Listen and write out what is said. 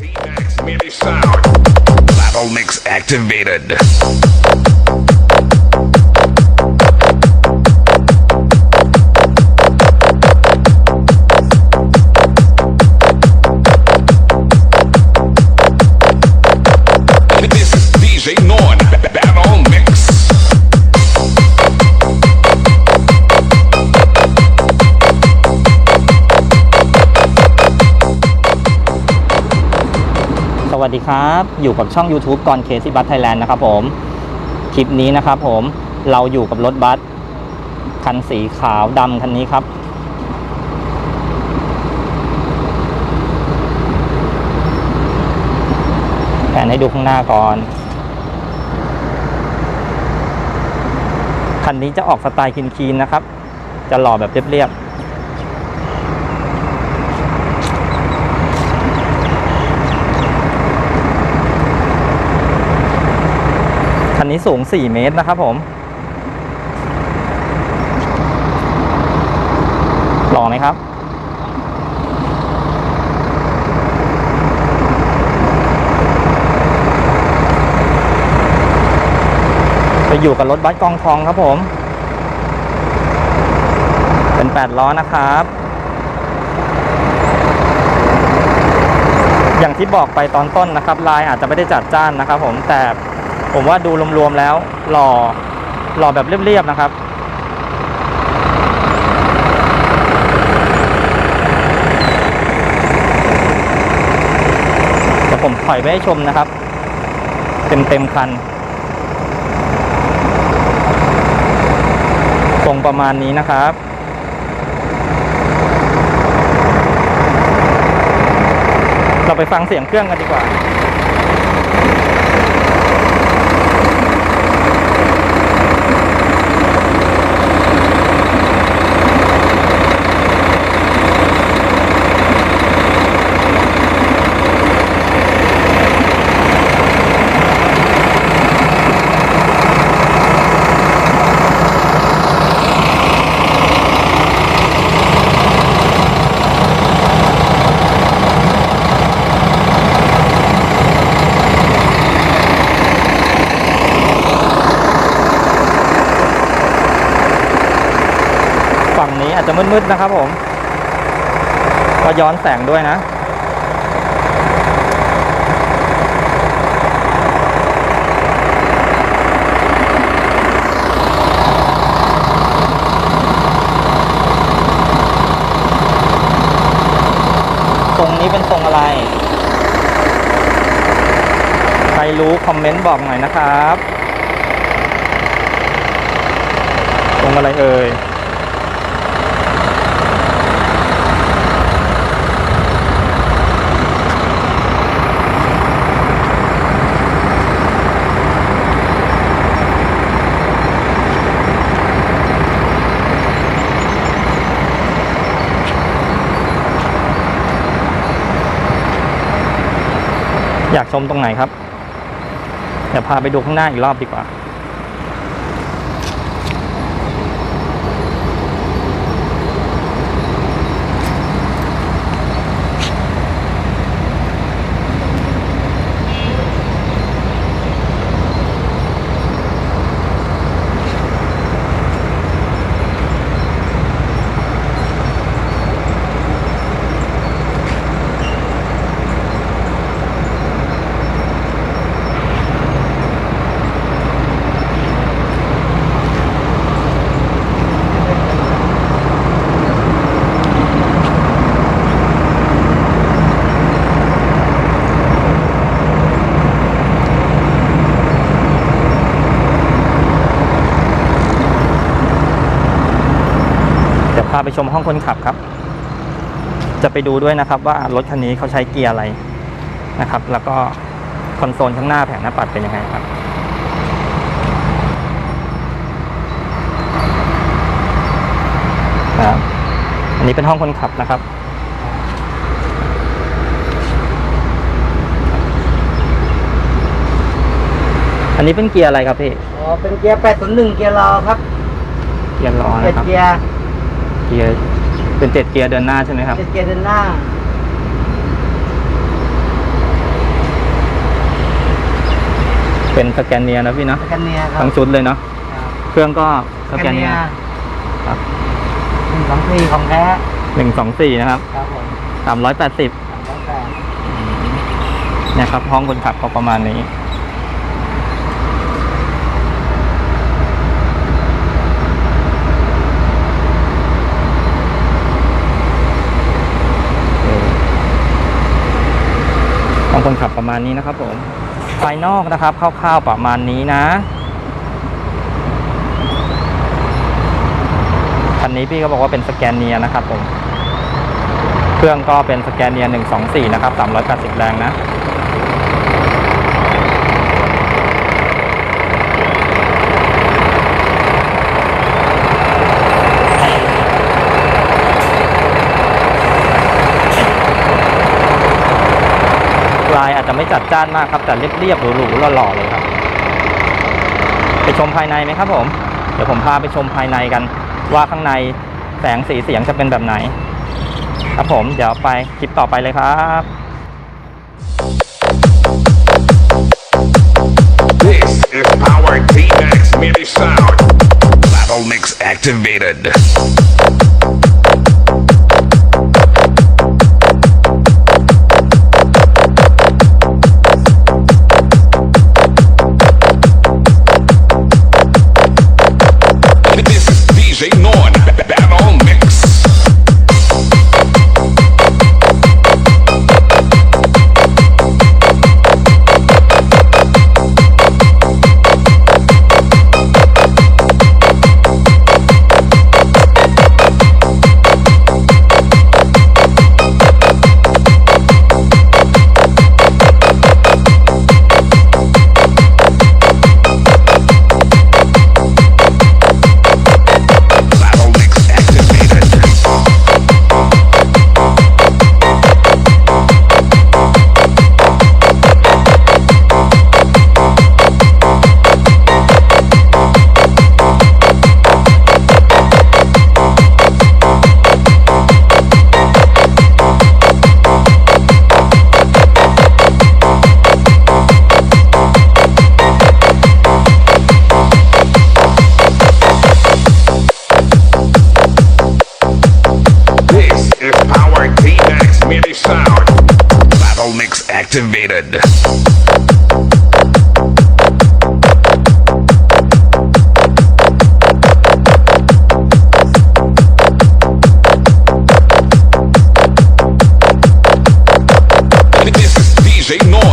Max MIDI sound. Battle mix activated. This is DJ Norn. สวัสดีครับ อยู่กับช่อง YouTube ก่อนเคซี่บัสไทยแลนด์นะครับผม คลิปนี้นะครับผมเราอยู่กับรถบัสคันสีขาวดำคันนี้ครับ แผนให้ดูข้างหน้าก่อน คันนี้จะออกสไตล์คีนนะครับ จะหล่อแบบเรียบๆ นี้สูง 4 เมตรนะครับผมหล่อไหมครับ ไปอยู่กับรถบัสกองทองครับผม เป็น 8 ล้อนะครับ อย่างที่บอกไปตอนต้นนะครับ ลายอาจจะไม่ได้จัดจ้านนะครับผมแต่ ผมว่าดูรวมๆแล้ว หล่อหล่อแบบเรียบๆนะครับเดี๋ยวผมถอยไปให้ชมนะครับ เต็มเต็มๆคันตรงประมาณนี้นะครับเราไปฟังเสียงเครื่องกันดีกว่า ฝั่งนี้อาจจะมืดๆนะครับผมก็ย้อนแสงด้วยนะตรงนี้เป็นตรงอะไร ใครรู้คอมเมนต์บอกหน่อยนะครับตรงอะไรเอ่ย อยากชมตรงไหนครับ เดี๋ยวพาไปดูข้างหน้าอีกรอบดีกว่าาไปชมห้องคนขับครับ จะไปดูด้วยนะครับว่ารถคันนี้เขาใช้เกียร์อะไรนะครับ แล้วก็คอนโซลข้างหน้าแผงหน้าปัดเป็นยังไงครับครับอันนี้เป็นห้องคนขับนะครับ อันนี้เป็นเกียร์อะไรครับพี่ อ๋อ เป็นเกียร์801เกียร์รอครับ เกียร์ล้อเจ็ดนะครับ เกียร์เกียร์เป็นเจ็ดเกียร์เดินหน้าใช่ไหมครับ เจ็ดเกียร์เดินหน้า เป็นสแกนเนียนะพี่เนาะสแกนเนียครับทั้งชุดเลยเนาะเครื่องก็สแกนเนียครับหนึ่งสองสี่ของแท้หนึ่งสองสี่นะครับสามร้อยแปดสิบนะครับห้องคนขับก็ประมาณนี้ คนขับประมาณนี้นะครับผมภายนอกนะครับคร่าวๆประมาณนี้นะคันนี้พี่ก็บอกว่าเป็นสแกนเนียนะครับผม เครื่องก็เป็นสแกนเนีย124 นะครับ 380 แรงนะ ลายอาจจะไม่จัดจ้านมากครับ แต่เรียบๆหรูๆหล่อๆเลยครับ ไปชมภายในไหมครับผม เดี๋ยวผมพาไปชมภายในกัน ว่าข้างในแสงสีเสียงจะเป็นแบบไหน ครับผมเดี๋ยวไปคลิปต่อไปเลยครับ This is Power T-Max MIDI Sound. Battle Mix activated. Battle Mix activated. This is DJ Noise.